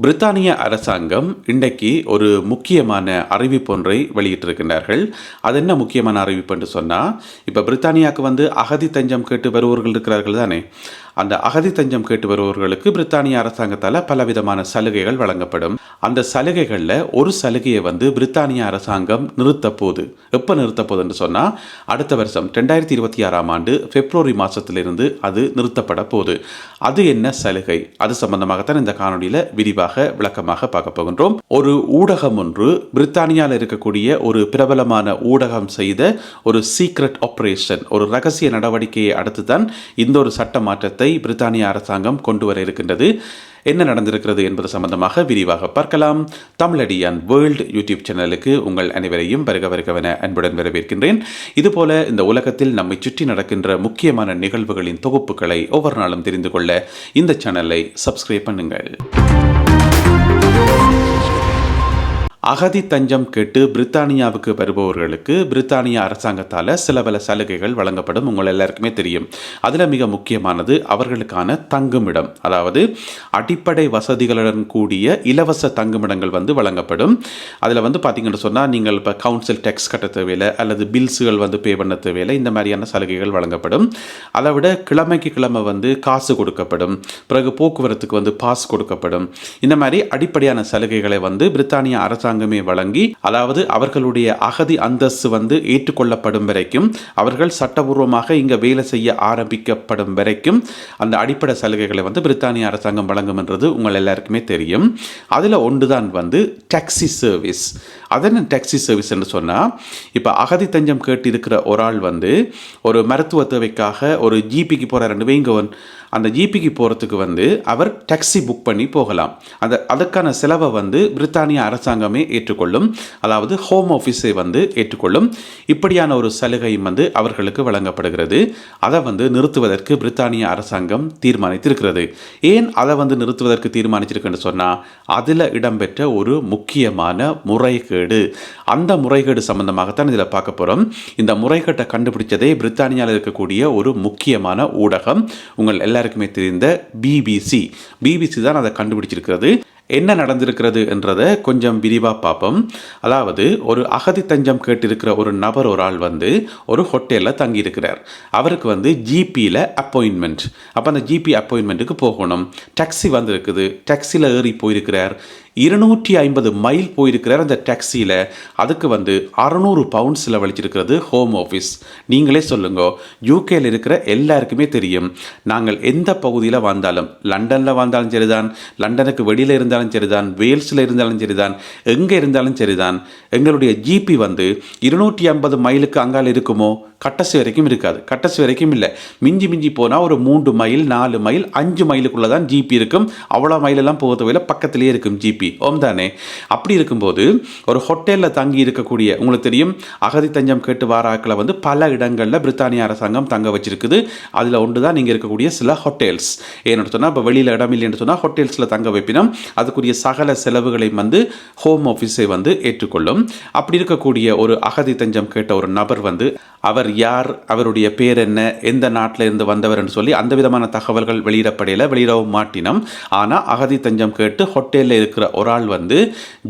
பிரித்தானிய அரசாங்கம் இன்றைக்கு ஒரு முக்கியமான அறிவிப்பொன்றை வெளியிட்டிருக்கின்றார்கள். அது என்ன முக்கியமான அறிவிப்பு என்று சொன்னால் இப்போ பிரித்தானியாவுக்கு வந்து அகதி தஞ்சம் கேட்டு வருபவர்கள் இருக்கிறார்கள் தானே. அந்த அகதி தஞ்சம் கேட்டு வருபவர்களுக்கு பிரித்தானிய அரசாங்கத்தால் பலவிதமான சலுகைகள் வழங்கப்படும். அந்த சலுகைகளில் ஒரு சலுகையை வந்து பிரித்தானிய அரசாங்கம் நிறுத்த போது எப்போ நிறுத்தப்போகுதுன்னு சொன்னால் அடுத்த வருஷம் ரெண்டாயிரத்தி இருபத்தி ஆறாம் ஆண்டு பிப்ரவரி மாதத்திலிருந்து அது நிறுத்தப்பட போகுது. அது என்ன சலுகை? அது சம்பந்தமாகத்தான் இந்த காணொலியில் விரிவாக விளக்கமாக பார்க்க போகின்றோம். ஒரு ஊடகம் ஒன்று பிரித்தானியாவில் இருக்கக்கூடிய ஒரு பிரபலமான ஊடகம் செய்த ஒரு சீக்ரெட் ஆப்ரேஷன் ஒரு ரகசிய நடவடிக்கையை அடுத்து தான் இந்த ஒரு சட்ட மாற்றத்தை பிரித்தானிய அரசாங்கம் கொண்டு வர இருக்கின்றது. என்ன நடந்திருக்கிறது என்பது சம்பந்தமாக விரிவாக பார்க்கலாம். தமிழடியான் வேர்ல்டு யூடியூப் சேனலுக்கு உங்கள் அனைவரையும் வருக வருகவென அன்புடன் வரவேற்கின்றேன். இதுபோல இந்த உலகத்தில் நம்மை சுற்றி நடக்கின்ற முக்கியமான நிகழ்வுகளின் தொகுப்புகளை ஒவ்வொரு நாளும் தெரிந்து கொள்ள இந்த சேனலை சப்ஸ்கிரைப் பண்ணுங்கள். அகதி தஞ்சம் கேட்டு பிரித்தானியாவுக்கு வருபவர்களுக்கு பிரித்தானிய அரசாங்கத்தால் சில பல சலுகைகள் வழங்கப்படும். உங்கள் எல்லாருக்குமே தெரியும். அதில் மிக முக்கியமானது அவர்களுக்கான தங்குமிடம். அதாவது அடிப்படை வசதிகளுடன் கூடிய இலவச தங்குமிடங்கள் வந்து வழங்கப்படும். அதில் வந்து பார்த்தீங்கன்னு சொன்னால் நீங்கள் இப்போ கவுன்சில் டேக்ஸ் கட்ட தேவையில்லை அல்லது பில்ஸுகள் வந்து பே பண்ண தேவையில்லை இந்த மாதிரியான சலுகைகள் வழங்கப்படும். அதை விட கிழமைக்கு கிழமை வந்து காசு கொடுக்கப்படும். பிறகு போக்குவரத்துக்கு வந்து பாஸ் கொடுக்கப்படும். இந்த மாதிரி அடிப்படையான சலுகைகளை வந்து பிரித்தானிய அரசாங்கம் அரசாங்கமே வழங்கி அதாவது அவர்களுடைய அகதி அந்தஸ்து வந்து ஏற்றுக்கொள்ளப்படும் வரைக்கும் அவர்கள் சட்டபூர்வமாக இங்கே வேலை செய்ய ஆரம்பிக்கப்படும் வரைக்கும் அந்த அடிப்படை சலுகைகளை வந்து பிரித்தானிய அரசாங்கம் வழங்கும் என்றது உங்கள் எல்லாருக்குமே தெரியும். அதில் ஒன்று தான் வந்து டாக்ஸி சர்வீஸ் அதென்ன டாக்ஸி சர்வீஸ் என்று சொன்னால் இப்போ அகதி தஞ்சம் கேட்டு இருக்கிற ஒரு ஆள் வந்து ஒரு மருத்துவ தேவைக்காக ஒரு ஜிபிக்கு போகிறாருன்னு வைங்கவன். அந்த ஜிபிக்கு போகிறதுக்கு வந்து அவர் டாக்ஸி புக் பண்ணி போகலாம். அந்த அதற்கான செலவை வந்து பிரித்தானிய அரசாங்கமே ஏற்றுக்கொள்ளும். அதாவது ஹோம் ஆஃபீஸை வந்து ஏற்றுக்கொள்ளும். இப்படியான ஒரு சலுகையும் வந்து அவர்களுக்கு வழங்கப்படுகிறது. அதை வந்து நிறுத்துவதற்கு பிரித்தானிய அரசாங்கம் தீர்மானித்திருக்கிறது. ஏன் அதை வந்து நிறுத்துவதற்கு தீர்மானிச்சிருக்குன்னு சொன்னால் அதில் இடம்பெற்ற ஒரு முக்கியமான முறைகேடு. அந்த முறைகேடு சம்பந்தமாகத்தான் இதில் பார்க்க போகிறோம் இந்த முறைகேட்டை கண்டுபிடிச்சதே பிரித்தானியாவில் இருக்கக்கூடிய ஒரு முக்கியமான ஊடகம். உங்கள் எல்லாருக்குமே தெரிந்த பிபிசி பிபிசி தான் அதை கண்டுபிடிச்சிருக்கிறது. என்ன நடந்திருக்கிறது என்றதை கொஞ்சம் விரிவாக பார்ப்போம். அதாவது ஒரு அகதி தஞ்சம் கேட்டிருக்கிற ஒரு நபர் ஒரு ஆள் வந்து ஒரு ஹோட்டலில் தங்கியிருக்கிறார். அவருக்கு வந்து ஜிபியில் அப்பாயின்மெண்ட் அப்போ அந்த ஜிபி அப்பாயின்மெண்ட்டுக்கு போகணும். டாக்ஸி வந்திருக்குது. டாக்ஸியில் ஏறி போயிருக்கிறார். இருநூற்றி ஐம்பது மைல் போயிருக்கிறார் அந்த டாக்ஸியில் அதுக்கு வந்து அறநூறு பவுண்ட்ஸ் செலவழிச்சிருக்கிறது ஹோம் ஆஃபீஸ். நீங்களே சொல்லுங்க. யூகேயில் இருக்கிற எல்லாருக்குமே தெரியும். நாங்கள் எந்த பகுதியில் வாழ்ந்தாலும் லண்டனில் வாழ்ந்தாலும் சரிதான். லண்டனுக்கு வெளியில் இருந்தாலும் சரிதான் வேல்ஸில் இருந்தாலும் சரிதான் எங்கே இருந்தாலும் சரிதான். எங்களுடைய ஜிபி வந்து இருநூற்றி ஐம்பது மைலுக்கு அங்கால் இருக்குமோ? கட்டசி வரைக்கும் இருக்காது. கட்டசி வரைக்கும் இல்லை. மிஞ்சி மிஞ்சி போனால் ஒரு மூன்று மைல் நாலு மைல் அஞ்சு மைலுக்குள்ளே தான் ஜிபி இருக்கும். அவ்வளோ மைலெல்லாம் போக தேவையில்ல பக்கத்திலேயே இருக்கும் ஜிபி ஓம் தானே? அப்படி இருக்கும்போது ஒரு ஹோட்டலில் தங்கி இருக்கக்கூடிய உங்களுக்கு தெரியும் அகதி தஞ்சம் கேட்டு வாராக்களை வந்து பல இடங்களில் பிரித்தானிய அரசாங்கம் தங்க வச்சிருக்குது. அதில் ஒன்று தான் நீங்கள் இருக்கக்கூடிய சில ஹோட்டல்ஸ். ஏன்னு சொன்னால் இப்போ வெளியில் இடம் இல்லைன்னு சொன்னால் ஹோட்டல்ஸில் தங்க வைப்பினோம். அதுக்குரிய சகல செலவுகளையும் வந்து ஹோம் ஆஃபீஸை வந்து ஏற்றுக்கொள்ளும். அப்படி இருக்கக்கூடிய ஒரு அகதி தஞ்சம் கேட்ட ஒரு நபர் வந்து அவர் யார் அவருடைய பேர் என்ன எந்த நாட்டில் இருந்து வந்தவர்னு சொல்லி அந்த விதமான தகவல்கள் வெளியிடப்படையில் வெளியிடவும் மாட்டினோம். ஆனால் அகதி தஞ்சம் கேட்டு ஹோட்டலில் இருக்கிற ஒரு ஆள் வந்து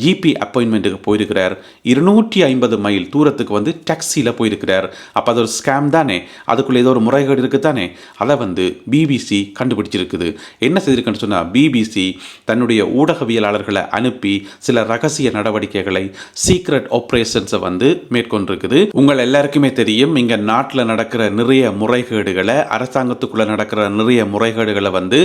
ஜிபி அப்பாயின்மெண்ட்டுக்கு போயிருக்கிறார். இருநூற்றி ஐம்பது மைல் தூரத்துக்கு வந்து டாக்ஸியில் போயிருக்கிறார். அப்போ அது ஒரு ஸ்கேம் தானே? அதுக்குள்ளே ஏதோ ஒரு முறைகேடு இருக்குது தானே? அதை வந்து பிபிசி கண்டுபிடிச்சிருக்குது. என்ன செய்திருக்குன்னு சொன்னால் பிபிசி தன்னுடைய ஊடகவியலாளர்களை அனுப்பி சில ரகசிய நடவடிக்கைகளை சீக்ரெட் ஆப்ரேஷன்ஸை வந்து மேற்கொண்டிருக்குது. உங்கள் எல்லாருக்குமே தெரியும் இங்கே நாட்டில் நடக்கிற நிறைய முறைகேடுகளை அரசாங்கத்துக்குள்ளே நடக்கிற நிறைய முறைகேடுகளை வந்து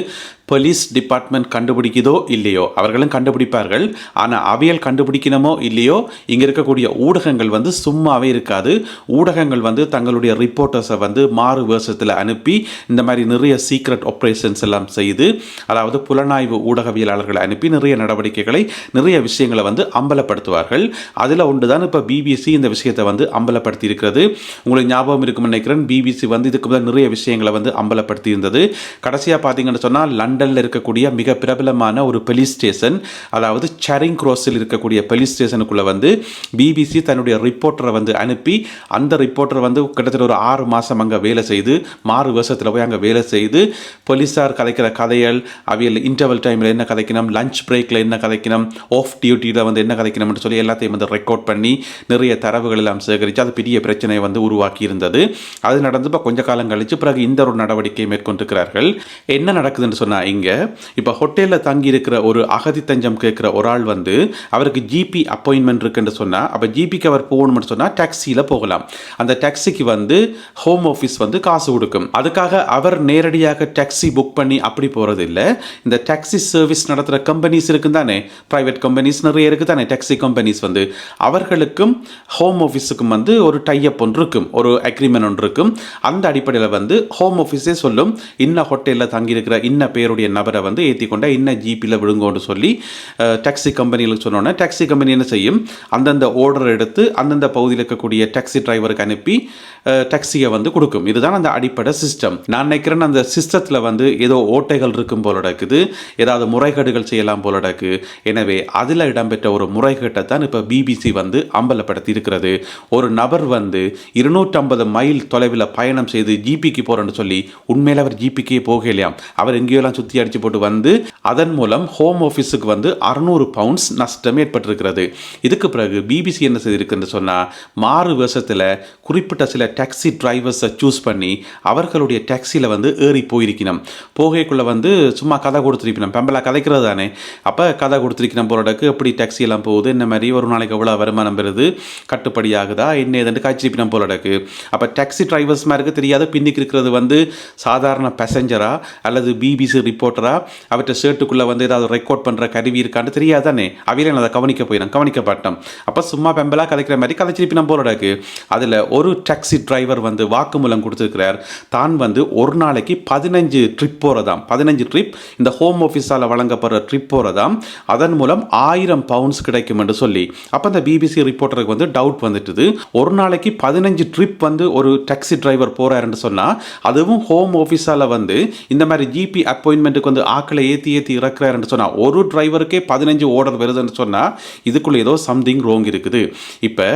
போலீஸ் டிபார்ட்மெண்ட் கண்டுபிடிக்குதோ இல்லையோ? அவர்களும் கண்டுபிடிப்பார்கள். ஆனால் அவையல் கண்டுபிடிக்கணுமோ இல்லையோ? இங்கே இருக்கக்கூடிய ஊடகங்கள் வந்து சும்மாவே இருக்காது. ஊடகங்கள் வந்து தங்களுடைய ரிப்போர்ட்டர்ஸை வந்து மாறு வேஷத்தில் அனுப்பி இந்த மாதிரி நிறைய சீக்ரெட் ஆப்ரேஷன்ஸ் எல்லாம் செய்து அதாவது புலனாய்வு ஊடகவியலாளர்களை அனுப்பி நிறைய நடவடிக்கைகளை நிறைய விஷயங்களை வந்து அம்பலப்படுத்துவார்கள். அதில் ஒன்று தான் இப்போ பிபிசி இந்த விஷயத்தை வந்து அம்பலப்படுத்தி இருக்கிறது உங்களுக்கு ஞாபகம் இருக்கும்னு நினைக்கிறேன். பிபிசி வந்து இதுக்கு முதல் நிறைய விஷயங்களை வந்து அம்பலப்படுத்தி இருந்தது கடைசியாக பார்த்தீங்கன்னு சொன்னால் லண்டனில் இருக்கக்கூடிய மிக பிரபலமான ஒரு போலீஸ் ஸ்டேஷன் அதாவது சரிங் க்ரோஸில் இருக்கக்கூடிய போலீஸ் ஸ்டேஷனுக்குள்ளே வந்து பிபிசி தன்னுடைய ரிப்போர்ட்டரை வந்து அனுப்பி அந்த ரிப்போர்ட்டரை வந்து கிட்டத்தட்ட ஒரு ஆறு மாதம் அங்கே வேலை செய்து மாறு வருஷத்தில் போய் அங்கே வேலை செய்து போலீஸார் கதைக்கிற கதைகள் அவையில் இன்டர்வல் டைமில் என்ன கதைக்கணும் லஞ்ச் பிரேக்கில் என்ன கதைக்கணும் ஆஃப் டியூட்டியில் வந்து என்ன கதைக்கணும்னு சொல்லி எல்லாத்தையும் வந்து ரெக்கார்ட் பண்ணி நிறைய தரவுகள் எல்லாம் சேகரித்து அது பெரிய பிரச்சனையை வந்து உருவாக்கி இருந்தது அது நடந்து இப்போ கொஞ்ச காலம் கழித்து பிறகு இந்த ஒரு நடவடிக்கையை மேற்கொண்டிருக்கிறார்கள். என்ன நடக்குதுன்னு சொன்னால் இங்கே இப்போ ஹோட்டலில் தங்கி இருக்கிற ஒரு அகதி தஞ்சம் கேட்குற ஒரு ஆள் வந்து அவருக்கு ஜிபி அப்பாயின்மெண்ட் இருக்குன்னு சொன்னால் அப்போ ஜிபிக்கு அவர் போகணும்னு சொன்னால் டாக்ஸியில் போகலாம். அந்த டாக்ஸிக்கு வந்து ஹோம் ஆஃபீஸ் வந்து காசு கொடுக்கும். அதுக்காக அவர் நேரடியாக டாக்ஸி புக் பண்ணி அப்படி போகிறது இல்லை இந்த டாக்ஸி சர்வீஸ் நடத்துகிற கம்பெனிஸ் இருக்கு தானே ப்ரைவேட் கம்பெனிஸ் நிறைய இருக்குது தானே டாக்ஸி கம்பெனிஸ் வந்து அவர்களுக்கும் ஹோம் ஆஃபீஸுக்கும் வந்து ஒரு டைப் ஒன்று இருக்கும். ஒரு அக்ரிமெண்ட் ஒன்று இருக்கும் அந்த அடிப்படையில் வந்து ஹோம் ஆஃபீஸே சொல்லும். இன்ன ஹோட்டலில் தங்கியிருக்கிற இன்ன பேருடைய நபரை வந்து ஏற்றி கொண்டா இன்ன ஜிபியில் விழுங்கோன்னு சொல்லி டாக்ஸி கம்பெனிகளுக்கு சொன்னோன்னே டாக்ஸி கம்பெனி என்ன செய்யும்? அந்தந்த ஆர்டர் எடுத்து அந்தந்த பகுதியில் இருக்கக்கூடிய டாக்ஸி டிரைவருக்கு அனுப்பி டாக்ஸியை வந்து கொடுக்கும். இதுதான் அந்த அடிப்படை சிஸ்டம் நான் நினைக்கிறேன் அந்த சிஸ்டத்தில் வந்து ஏதோ ஓட்டைகள் இருக்கும் போல இருக்குது ஏதாவது முறைகேடுகள் செய்யலாம் போல இருக்கு எனவே அதில் இடம்பெற்ற ஒரு முறைகேட்டை தான் இப்போ பிபிசி வந்து அம்பலப்படுத்தி இருக்கிறது ஒரு நபர் வந்து இருநூற்றம்பது மைல் தொலைவில் பயணம் செய்து ஜிபிக்கு போகிறேன்னு சொல்லி உண்மையில் அவர் ஜிபிக்கே போகலையாம் அவர் எங்கேயோலாம் சுற்றி அடித்து போட்டு வந்து அதன் மூலம் ஹோம் ஆஃபீஸுக்கு வந்து அறுநூறு பவுண்ட்ஸ் நஷ்டம் ஏற்பட்டிருக்கிறது. இதுக்கு பிறகு பிபிசி என்ன செய்திருக்குன்னு சொன்னால் மாறு வருஷத்தில் குறிப்பிட்ட சில டாக்ஸி டிரைவர்ஸை சூஸ் பண்ணி அவர்களுடைய டாக்ஸியில் வந்து ஏறி போயிருக்கணும். போகைக்குள்ளே வந்து சும்மா கதை கொடுத்துருக்கணும். பெம்பலா கதைக்கிறது தானே. அப்போ கதை கொடுத்துருக்கணும் போலடக்கு எப்படி டாக்ஸி எல்லாம் போகுது? இந்த மாதிரி ஒரு நாளைக்கு எவ்வளோ வருமானம் பெறுது? கட்டுப்படி ஆகுதா? என்ன ஏதுன்ட்டு காய்ச்சிருப்பினம் போலடக்கு அப்போ டாக்ஸி டிரைவர்ஸ் மாதிரி தெரியாத பின்னிக்கு இருக்கிறது வந்து சாதாரண பேசஞ்சரா அல்லது பிபிசி ரிப்போர்ட்டரா அவற்றை ஷர்ட்டுக்குள்ளே வந்து ஏதாவது ரெக்கார்ட் பண்ணுற கருவி இருக்கான்னு தெரியாதானே? அவையில நான் அதை கவனிக்க போயிடும் கவனிக்கப்பட்டோம் அப்போ சும்மா பெம்பலாக கதைக்கிற மாதிரி கதைச்சிருப்பினம் போலடக்கு அதில் ஒரு டாக்ஸி டிரைவர் வந்து வாக்குமூலம் கொடுத்துருக்கிறார். தான் வந்து ஒரு நாளைக்கு பதினஞ்சு ட்ரிப் போகிறதாம் பதினஞ்சு ட்ரிப் இந்த ஹோம் ஆஃபீஸால் வழங்கப்படுற ட்ரிப் போகிறதாம் அதன் மூலம் ஆயிரம் பவுண்ட்ஸ் கிடைக்கும் என்று சொல்லி. அப்போ இந்த பிபிசி ரிப்போர்ட்டருக்கு வந்து டவுட் வந்துட்டுது. ஒரு நாளைக்கு பதினஞ்சு ட்ரிப் வந்து ஒரு டாக்ஸி டிரைவர் போகிறாருன்னு சொன்னால் அதுவும் ஹோம் ஆஃபீஸால் வந்து இந்த மாதிரி ஜிபி அப்பாயின்மெண்ட்டுக்கு வந்து ஆக்களை ஏற்றி ஏற்றி இறக்குறாருன்னு சொன்னால் ஒரு டிரைவருக்கே பதினஞ்சு ஓர்டர் வருதுன்னு சொன்னால் இதுக்குள்ளே ஏதோ சம்திங் ரோங் இருக்குது. இப்போ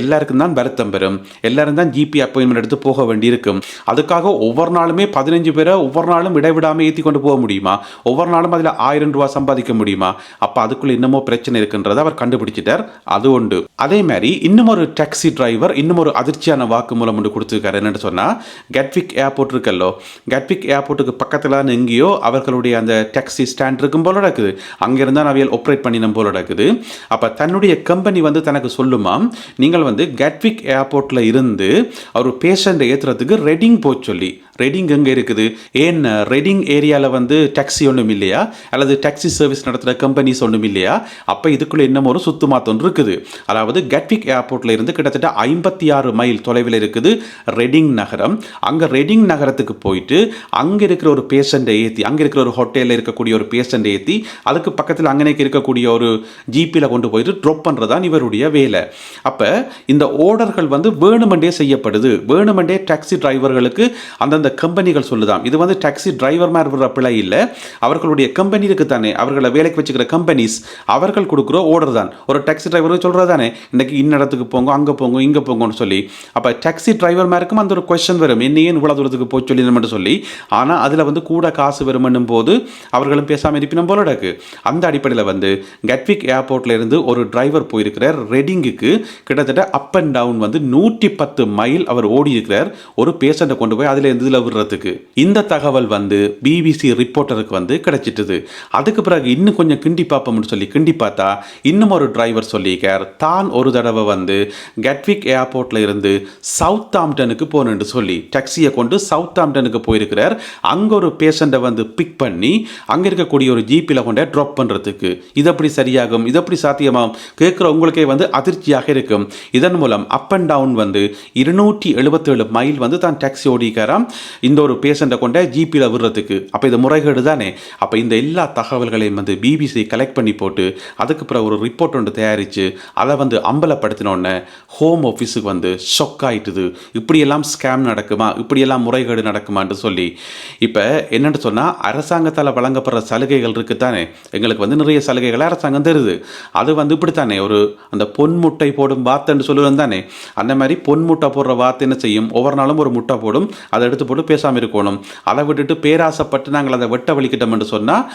எல்லாருக்கும் தான் வருத்தம் பெறும் எல்லாரும் தான் ஜிபி அப்பாயின்மெண்ட் எடுத்து போக வேண்டியிருக்கும். அதுக்காக ஒவ்வொரு நாளுமே பதினஞ்சு பேரை ஒவ்வொரு நாளும் இடைவிடாமல் ஏற்றி கொண்டு போக முடியுமா? ஒவ்வொரு நாளும் அதில் ஆயிரம் ரூபா சம்பாதிக்க முடியுமா? அப்போ அதுக்குள்ள இன்னமோ பிரச்சனை இருக்குன்றதை அவர் கண்டுபிடிச்சிட்டார். அது உண்டு. அதே மாதிரி இன்னும் ஒரு டாக்ஸி டிரைவர் இன்னும் ஒரு அதிர்ச்சியான வாக்குமூலம் ஒன்று கொடுத்துருக்காரு. என்னன்னு சொன்னால் கட்விக் ஏர்போர்ட் இருக்கல்லோ கட்விக் ஏர்போர்ட்டுக்கு பக்கத்தில் எங்கேயோ அவர்களுடைய அந்த டாக்ஸி ஸ்டாண்ட் இருக்கும் போல நடக்குது. அங்கிருந்து தான் அவையில் ஆப்ரேட் பண்ணின போல நடக்குது. அப்போ தன்னுடைய கம்பெனி வந்து தனக்கு சொல்லுமா நீங்கள் வந்து கட்விக் ஏர்போர்ட்டில் இருந்து அவர் பேஷண்ட்டை ஏற்றுறதுக்கு ரெடிங் போச்சு சொல்லி ரெடிங் எங்கே இருக்குது? ஏன் ரெடிங் ஏரியாவில் வந்து டாக்ஸி ஒன்றும் இல்லையா? அல்லது டாக்ஸி சர்வீஸ் நடத்துகிற கம்பெனிஸ் ஒன்றும் இல்லையா? அப்போ இதுக்குள்ளே இன்னும் ஒரு சுத்துமாத்தம் இருக்குது. அதாவது கட்விக் ஏர்போர்ட்டில் இருந்து கிட்டத்தட்ட ஐம்பத்தி ஆறு மைல் தொலைவில் இருக்குது ரெடிங் நகரம். அங்கே ரெடிங் நகரத்துக்கு போயிட்டு அங்கே இருக்கிற ஒரு பேஷண்ட்டை ஏற்றி அங்கே இருக்கிற ஒரு ஹோட்டலில் இருக்கக்கூடிய ஒரு பேஷண்ட்டை ஏற்றி அதுக்கு பக்கத்தில் அங்கனே இருக்கக்கூடிய ஒரு ஜிபியில் கொண்டு போயிட்டு ட்ராப் பண்ணுறது தான் இவருடைய வேலை. அப்போ இந்த ஓர்டர்கள் வந்து வேணுமெண்டே செய்யப்படுது. வேணுமெண்டே டாக்ஸி டிரைவர்களுக்கு அந்தந்த கம்பெனிகள் சொல்லுதாம். இது வந்து டாக்ஸி டிரைவர் மாதிரி வர்ற பிழை இல்லை. அவர்களுடைய கம்பெனி இருக்கு தானே. அவர்களை வேலைக்கு வச்சுக்கிற கம்பெனிஸ் அவர்கள் கொடுக்குற ஓர்டர் தான். ஒரு டாக்ஸி டிரைவர் சொல்கிறது தானே. இன்னைக்கு இன்ன இடத்துக்கு போங்க அங்கே போங்க இங்கே போங்கன்னு சொல்லி. அப்போ டாக்ஸி டிரைவர் மாருக்கும் அந்த ஒரு கொஷன் வரும். என்ன ஏன் இவ்வளோ தூரத்துக்கு போய் சொல்லிடணும்னு சொல்லி. ஆனால் அதில் வந்து கூட காசு வருமென்னும் போது அவர்களும் பேசாமல் இருப்பினும் போல இருக்கு அந்த அடிப்படையில் வந்து கட்விக் ஏர்போர்ட்ல இருந்து ஒரு டிரைவர் போயிருக்கிறார். ரெடிங்குக்கு கிட்டத்தட்ட அப் அண்ட் டவுன் வந்து நூற்றி பத்து மைல் அவர் ஓடி இருக்கிறார் ஒரு பேஷண்ட்டை கொண்டு போய் அதில் இருந்து இதில் விடுறதுக்கு இந்த தகவல் வந்து பிபிசி ரிப்போர்ட்டருக்கு வந்து கிடைச்சிட்டுது. அதுக்கு பிறகு இன்னும் கொஞ்சம் கிண்டி பார்ப்போம்னு சொல்லி கிண்டி பார்த்தா இன்னும் ஒரு டிரைவர் சொல்லியிருக்கார். தான் ஒரு தடவை வந்து கட்விக் ஏர்போர்ட்ல இருந்து சவுத் ஆம்டனுக்கு போகணுன்னு சொல்லி டாக்ஸியை கொண்டு சவுத் ஆம்டனுக்கு போயிருக்கிறார். அங்கே ஒரு பேஷண்ட்டை வந்து பிக் பண்ணி அங்கே இருக்கக்கூடிய ஒரு ஜிபியில் கொண்டே ட்ராப் பண்ணுறதுக்கு இது எப்படி சரியாகும்? இது எப்படி சாத்தியமாகும்? கேட்குற உங்களுக்கே வந்து அதிர்ச்சியாக இருக்கும். இதன் மூலம் அப் அண்ட் டவுன் வந்து இருநூற்றி எழுபத்தேழு மைல் வந்து தான் டாக்ஸி ஓடிக்காராம் இந்த ஒரு பேஷண்ட்டை கொண்ட ஜிபியில் விடுறதுக்கு. அப்போ இது முறைகேடு தானே? அப்போ இந்த எல்லா தகவல்களையும் வந்து பிபிசி கலெக்ட் பண்ணி போட்டு அதுக்கு பிறகு ஒரு ரிப்போர்ட் ஒன்று தயாரித்து அதை வந்து அம்பலப்படுத்தினோடனே ஹோம் ஆஃபீஸுக்கு வந்து ஷொக்காயிட்டுது இப்படியெல்லாம் ஸ்கேம் நடக்குமா? இப்படியெல்லாம் முறைகேடு நடக்குமான்னு சொல்லி. இப்போ என்னென்னு சொன்னால் அரசாங்கத்தால் வழங்கப்படுற சலுகைகள் இருக்குது தானே? எங்களுக்கு வந்து நிறைய சலுகைகளை அரசாங்கம் தருது. அது வந்து இப்படி தானே? ஒரு அந்த பொன் முட்டை போடும் வார்த்தைன்னு சொல்லுவேன் தானே? அந்த மாதிரி பொன் முட்டை போடுற வார்த்தை என்ன செய்யும்? ஒவ்வொரு நாளும் ஒரு முட்டை போடும். அதை எடுத்து போட்டு பேசாமல் இருக்கணும். அதை விட்டுட்டு பேராசைப்பட்டு நாங்கள் அதை வெட்ட வலிக்கிட்டோம்னு சொன்னால்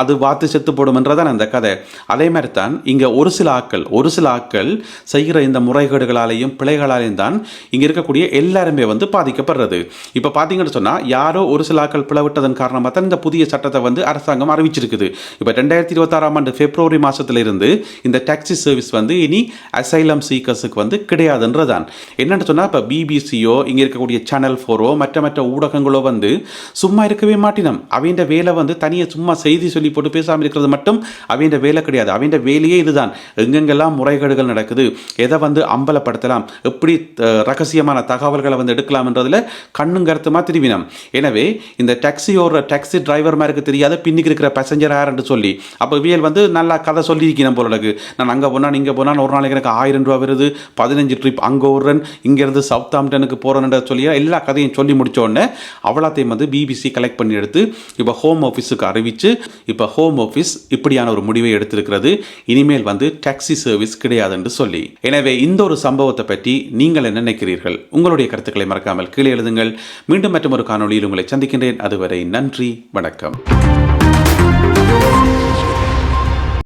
அது வாத்து செத்து போடும்ன்றதான் அந்த கதை. அதே மாதிரி தான் இங்கே ஒரு சில ஆட்கள் ஒரு சில ஆட்கள் செய்கிற இந்த முறைகேடுகளாலேயும் பிழைகளாலேயும் தான் இங்கே இருக்கக்கூடிய எல்லாருமே வந்து பாதிக்கப்படுறது. இப்போ பார்த்தீங்கன்னு சொன்னால் யாரோ ஒரு சில ஆட்கள் பிளவிட்டதன் காரணமாக தான் இந்த புதிய சட்டத்தை வந்து அரசாங்கம் அறிவிச்சிருக்குது. இப்போ ரெண்டாயிரத்தி இருபத்தாறாம் ஆண்டு பிப்ரவரி மாதத்திலிருந்து இந்த டாக்ஸி சர்வீஸ் வந்து இனி அசைலம் சீக்கர்ஸுக்கு வந்து கிடையாதுன்றதான். என்னென்னு சொன்னால் இப்போ பிபிசியோ இங்கே இருக்கக்கூடிய சேனல் ஃபோரோ மற்ற மற்ற ஊடகங்களோ வந்து சும்மா இருக்கவே மாட்டினோம். அவங்க வேலை வந்து தனியாக சும்மா செய்தி சொல்லி போட்டு பேசாமல் இருக்கிறது மட்டும் அவங்க வேலை கிடையாது. அவங்க வேலையே இதுதான். எங்கெங்கெல்லாம் முறைகேடுகள் நடக்குது எதை வந்து அம்பலப்படுத்தலாம் எப்படி ரகசியமான தகவல்களை வந்து எடுக்கலாம்ன்றதுல கண்ணும் கருத்துமா திரும்பினோம் எனவே இந்த டாக்ஸி ஓடுற டாக்ஸி டிரைவர் மாதிரி தெரியாத பின்னுக்கு இருக்கிற பேசஞ்சர் யாருன்னு சொல்லி அப்போ வியல் வந்து நல்லா கதை சொல்லியிருக்கணும் போல எனக்கு நான் அங்கே போனால் இங்கே போனால் ஒரு நாளைக்கு எனக்கு ஆயிரம் ரூபா வருது பதினஞ்சு ட்ரிப் அங்கே ஓடுறேன் இங்கேருந்து சவுத் ஆம்டனுக்கு போகிறேன்ற சொல்லி எல்லா கதையும் சொல்லி முடிச்ச உடனே அவ்வளோத்தையும் வந்து பிபிசி கலெக்ட் பண்ணி எடுத்து இப்போ ஹோம் ஆஃபீஸுக்கு அறிவித்து இப்போ ஹோம் ஆஃபீஸ் இப்படியான ஒரு முடிவை எடுத்திருக்கிறது. இனிமேல் வந்து டாக்ஸி சர்வீஸ் கிடையாதுன்னு சொல்லி. எனவே இந்த ஒரு சம்பவத்தை பற்றி நீங்கள் என்ன நினைக்கிறீர்கள்? உங்களுடைய கருத்துக்களை மறக்காமல் கீழே எழுதுங்கள். மீண்டும் மற்றும் ஒரு காணொளியில் உங்களை சந்திக்கின்றேன். அதுவரை நன்றி வணக்கம்.